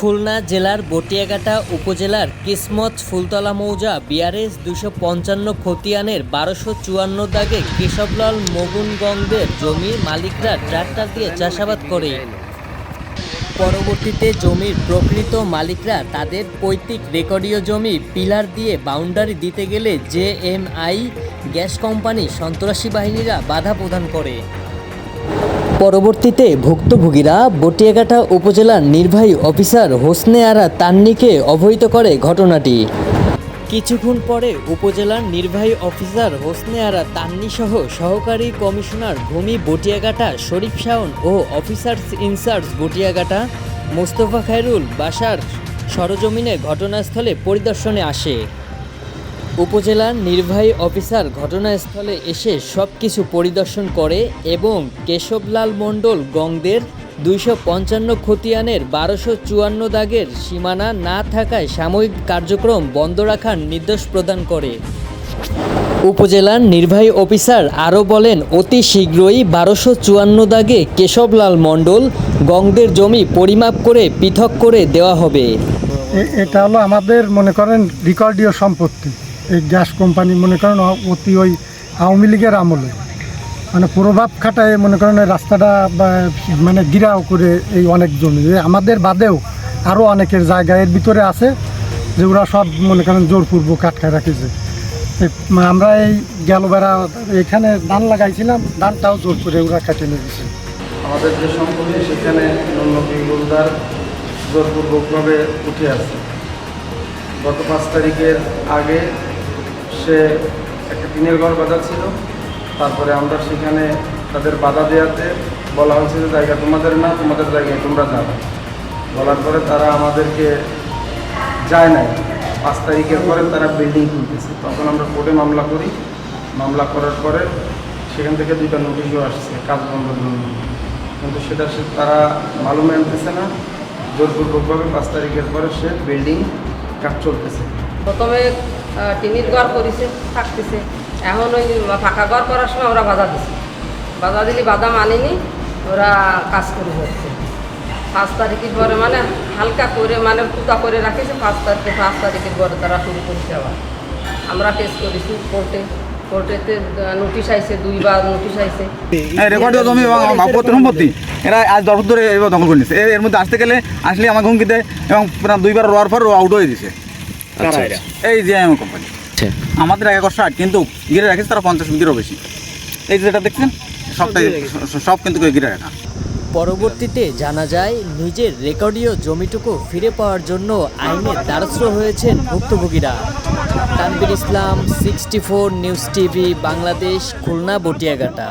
খুলনা জেলার বটিয়াঘাটা উপজেলার কিসমত ফুলতলা মৌজা বিআরএস দুশো পঞ্চান্ন খতিয়ানের বারোশো চুয়ান্ন দাগে কেশবলাল মগুনগঙ্গের জমির মালিকরা ট্রাক্টর দিয়ে চাষাবাদ করে। পরবর্তীতে জমির প্রকৃত মালিকরা তাদের পৈতৃক রেকর্ডীয় জমি পিলার দিয়ে বাউন্ডারি দিতে গেলে J M I gas company সন্ত্রাসী বাহিনীরা বাধা প্রদান করে। পরবর্তীতে ভুক্তভোগীরা বটিয়াঘাটা উপজেলার নির্বাহী অফিসার হোসনে আরা তান্নিকে অবহিত করে ঘটনাটি। কিছুক্ষণ পরে উপজেলার নির্বাহী অফিসার হোসনে আরা তান্নি সহ সহকারী কমিশনার ভূমি বটিয়াঘাটা শরীফ শাওন ও officers in charge Batiaghata Mostafa Khairul Basar সরজমিনে ঘটনাস্থলে পরিদর্শনে আসে। উপজেলার নির্বাহী অফিসার ঘটনাস্থলে এসে সব কিছু পরিদর্শন করে এবং কেশবলাল মণ্ডল গংদের দুইশো পঞ্চান্ন খতিয়ানের বারোশো চুয়ান্ন দাগের সীমানা না থাকায় সাময়িক কার্যক্রম বন্ধ রাখার নির্দেশ প্রদান করে। উপজেলার নির্বাহী অফিসার আরও বলেন, অতি শীঘ্রই বারোশো চুয়ান্ন দাগে কেশবলাল মণ্ডল গংদের জমি পরিমাপ করে পৃথক করে দেওয়া হবে। এটা হলো আমাদের মনে করেন রেকর্ডীয় সম্পত্তি। এই গ্যাস কোম্পানি মনে করেন অতি ওই আওয়ামী লীগের আমলে। মানে প্রভাব খাটায় মনে করেন রাস্তাটা মানে গিরাও করে এই অনেক জমি। আমাদের বাদেও আরও অনেকের জায়গা এর ভিতরে আছে যে ওরা সব মনে করেন জোরপূর্বক আটকায় রাখেছে। আমরা এই গেল বেড়া এখানে ধান লাগাইছিলাম, ধানটাও জোর করে ওরা কাটিয়ে নিয়ে গেছে। আমাদের যে সম্পত্তি, সেখানে নুন্নবী গুলদার জোরপূর্বকভাবে উঠে আসে গত পাঁচ তারিখের আগে সে একটা টিনের ঘর বাঁধা ছিল তারপরে আমরা সেখানে তাদের বাধা দেওয়াতে বলা হয়েছে যে, জায়গা তোমাদের না, তোমাদের জায়গায় তোমরা যাবে বলার পরে তারা আমাদেরকে যায় নাই। পাঁচ তারিখের পরে তারা বিল্ডিং তুলতেছে তখন আমরা কোর্টে মামলা করি। মামলা করার পরে সেখান থেকে দুইটা নোটিশও আসছে, কাজ বন্ধের জন্য। কিন্তু সেটা সে, তারা মালুমে আনতেছে না। জোরপূর্বকভাবে পাঁচ তারিখের পরে সে বিল্ডিং কাজ চলতেছে। প্রথমে টিনির ঘর করেছে, থাকতেছে। এখন ওই ফাঁকা ঘর করার সময় ওরা বাধা দিছে। বাধা দিলে বাধা মানেনি, ওরা কাজ করে যাচ্ছে। পাঁচ তারিখের পরে মানে হালকা করে মানে পুতা করে রাখেছে, পাঁচ তারিখে পাঁচ তারিখের পরে তারা শুরু করেছে আবার। আমরা কেস করেছি কোর্টে কোর্টেতে নোটিশ আইছে, দুইবার নোটিশ আইছে। এবং আমার এরা এর- মধ্যে আসতে গেলে আসলে আমাকে হুমকি দেয় এবং দুইবার রোয়ার পর আউট হয়ে দিছে। এই যে কোম্পানি আমাদের এক একর ষাট কিন্তু গিরে রাখেছে তারা পঞ্চাশ বিঘেরও বেশি। এই যে যেটা দেখছেন সবটাই সব কিন্তু গিরে রাখা পরবর্তীতে জানা যায় নিজের রেকর্ডীয় জমিটুকু ফিরে পাওয়ার জন্য আইনের দ্বারস্থ হয়েছেন ভুক্তভোগীরা। Tanvir Islam sixty four news TV Bangladesh Khulna Batiaghata.